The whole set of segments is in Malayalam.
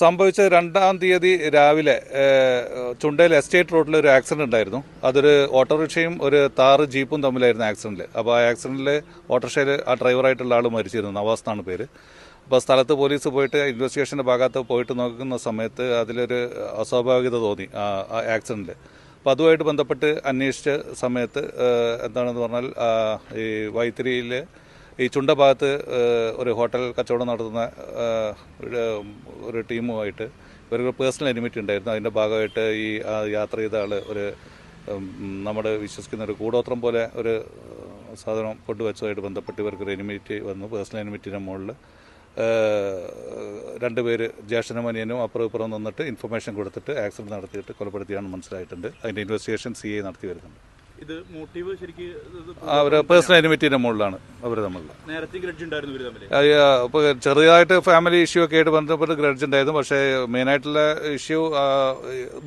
സംഭവിച്ച രണ്ടാം തീയതി രാവിലെ ചുണ്ടയിൽ എസ്റ്റേറ്റ് റോഡിൽ ഒരു ആക്സിഡന്റ് ഉണ്ടായിരുന്നു. അതൊരു ഓട്ടോറിക്ഷയും ഒരു താറ് ജീപ്പും തമ്മിലായിരുന്നു ആക്സിഡന്റ് അപ്പോൾ ആ ആക്സിഡന്റിൽ ഓട്ടോറിക്ഷയിൽ ആ ഡ്രൈവറായിട്ടുള്ള ആൾ മരിച്ചിരുന്നു. നവാസ് എന്നാണ് പേര്. അപ്പോൾ സ്ഥലത്ത് പോലീസ് പോയിട്ട് ഇൻവെസ്റ്റിഗേഷന്റെ ഭാഗത്ത് പോയിട്ട് നോക്കുന്ന സമയത്ത് അതിലൊരു അസ്വാഭാവികത തോന്നി ആ ആ ആക്സിഡന്റിൽ അപ്പോൾ അതുമായിട്ട് ബന്ധപ്പെട്ട് അന്വേഷിച്ച സമയത്ത് എന്താണെന്ന് പറഞ്ഞാൽ ഈ വൈത്തിരിയിൽ ഈ ചുണ്ട ഭാഗത്ത് ഒരു ഹോട്ടൽ കച്ചവടം നടത്തുന്ന ഒരു, ടീമുമായിട്ട് ഇവർക്ക് പേഴ്സണൽ എനിമിറ്റി ഉണ്ടായിരുന്നു. അതിന്റെ ഭാഗമായിട്ട് ഈ യാത്ര ചെയ്ത ആൾ ഒരു നമ്മുടെ വിശ്വസിക്കുന്ന ഒരു കൂടോത്രം പോലെ ഒരു സാധനം കൊണ്ടുവച്ചതുമായിട്ട് ബന്ധപ്പെട്ട് ഇവർക്ക് ഒരു എനിമിറ്റി വന്നു പേഴ്സണൽ എനിമിറ്റിന്റെ മുകളിൽ രണ്ടുപേര് ജ്യേഷ്ഠനമനിയനും അപ്പുറം ഇപ്പുറം നിന്നിട്ട് ഇൻഫർമേഷൻ കൊടുത്തിട്ട് ആക്സിഡന്റ് നടത്തിയിട്ട് കൊലപ്പെടുത്തിയാണ് മനസ്സിലായിട്ടുണ്ട്. അതിന്റെ ഇൻവെസ്റ്റിഗേഷൻ സി ഐ നടത്തി വരുന്നുണ്ട്. ഇത് മോട്ടീവ് ശരിക്കും അവർ പേഴ്സണൽ എനിമിറ്റിന്റെ മുകളിലാണ് അവർ തമ്മിലുള്ള. നേരത്തെ ഗ്രഡ്ജ് ഉണ്ടായിരുന്നു ഇവർ തമ്മിൽ അപ്പോൾ ചെറുതായിട്ട് ഫാമിലി ഇഷ്യൂ ഒക്കെ ആയിട്ട് ബന്ധപ്പെട്ട് ഗ്രഡ്ജ് ഉണ്ടായിരുന്നു. പക്ഷേ മെയിനായിട്ടുള്ള ഇഷ്യൂ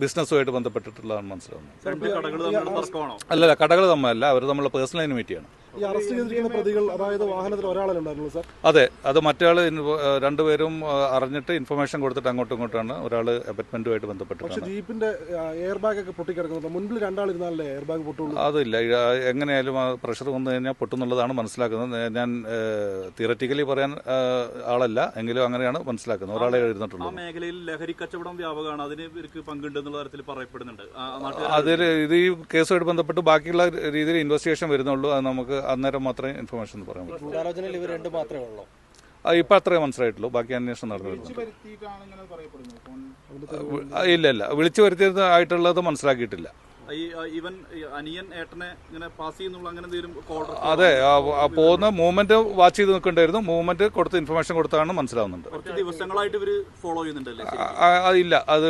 ബിസിനസ്സുമായിട്ട് ബന്ധപ്പെട്ടിട്ടുള്ളതാണ് മനസ്സിലാവുന്നത് അല്ലല്ല കടകൾ തമ്മിലല്ല. അവർ തമ്മിലുള്ള പേഴ്സണൽ എനിമിറ്റിയാണ് ഈ അറസ്റ്റ് ചെയ്തിരിക്കുന്ന പ്രതികൾ അതായത് വാഹനത്തിൽ സാർ? അതെ അത് മറ്റാൾ രണ്ടുപേരും അറിഞ്ഞിട്ട് ഇൻഫർമേഷൻ കൊടുത്തിട്ട് അങ്ങോട്ടും ഇങ്ങോട്ടാണ് ഒരാൾ അപ്പറ്റ്മെന്റുമായിട്ട് ബന്ധപ്പെട്ട് ജീപ്പിന്റെ എയർ ബാഗ് ഒക്കെ പൊട്ടിക്കിടക്കുന്നുണ്ട് മുൻപിൽ രണ്ടാളിരുന്നാലേ എയർ ബാഗ് പൊട്ടുള്ളൂ? അതില്ല എങ്ങനെയായാലും ആ പ്രഷർ വന്നു കഴിഞ്ഞാൽ പൊട്ടുന്നുള്ളതാണ് മനസ്സിലാക്കുന്നത്. ഞാൻ തിയററ്റിക്കലി പറയാൻ ആളല്ല. എങ്കിലും അങ്ങനെയാണ് മനസ്സിലാക്കുന്നത്. ഒരാളെ ആ എഴുതിട്ടുള്ളൂ മേഖലയിൽ ലഹരി കച്ചവടം വ്യാപകമാണ്. അതിന് ഇവർക്ക് പങ്കുണ്ട് എന്നുള്ള തരത്തിൽ പറയപ്പെടുന്നുണ്ട്. അതിൽ ഇത് ഈ കേസുമായിട്ട് ബന്ധപ്പെട്ട് ബാക്കിയുള്ള രീതിയിൽ ഇൻവെസ്റ്റിഗേഷൻ വരുന്നുള്ളൂ. അത് നമുക്ക് അന്നേരം മാത്രമേ ഇൻഫർമേഷൻ പറയാൻ പറ്റൂ. ഗൂഢാലോചനയിൽ രണ്ട് മാത്രമേ ഉള്ളൂ. ആ, ഇപ്പം അത്രേ മനസ്സിലായിട്ടുള്ളൂ. ബാക്കി അന്വേഷണം നടന്നു വരുന്നുണ്ട് ആ, ഇല്ല ഇല്ല. വിളിച്ചു വരുത്തിയത് ആയിട്ടുള്ളത് മനസ്സിലാക്കിയിട്ടില്ല. ഈ ഈവൻ ഇവൻ ഈ അനിയൻ ഏട്ടനെ ഇങ്ങനെ പാസ് ചെയ്യുന്നുള്ള അങ്ങനെ എന്തെങ്കിലും കോൾ അതെ പോകുന്ന മൂവ്മെന്റ് വാച്ച് ചെയ്ത് നിൽക്കണ്ടായിരുന്നു. മൂവ്മെന്റ് കൊടുത്ത് ഇൻഫർമേഷൻ കൊടുത്താണ് മനസ്സിലാവുന്നുണ്ട്. കുറച്ച് ദിവസങ്ങളായിട്ട് ഇവർ ഫോളോ ചെയ്യുന്നുണ്ടല്ലേ? ഇല്ല. അത്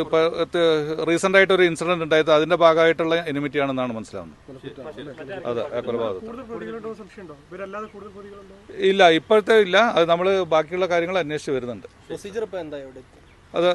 റീസെന്റ് ആയിട്ട് ഒരു ഇൻസിഡന്റ് ഉണ്ടായത് അതിന്റെ ഭാഗമായിട്ടുള്ള എനിമിറ്റി ആണെന്നാണ് മനസ്സിലാവുന്നത്. അതെ കൊലപാതകം ഇല്ല ഇപ്പോഴത്തെ ഇല്ല. അത് നമ്മൾ ബാക്കിയുള്ള കാര്യങ്ങൾ അന്വേഷിച്ച് വരുന്നുണ്ട്. അത്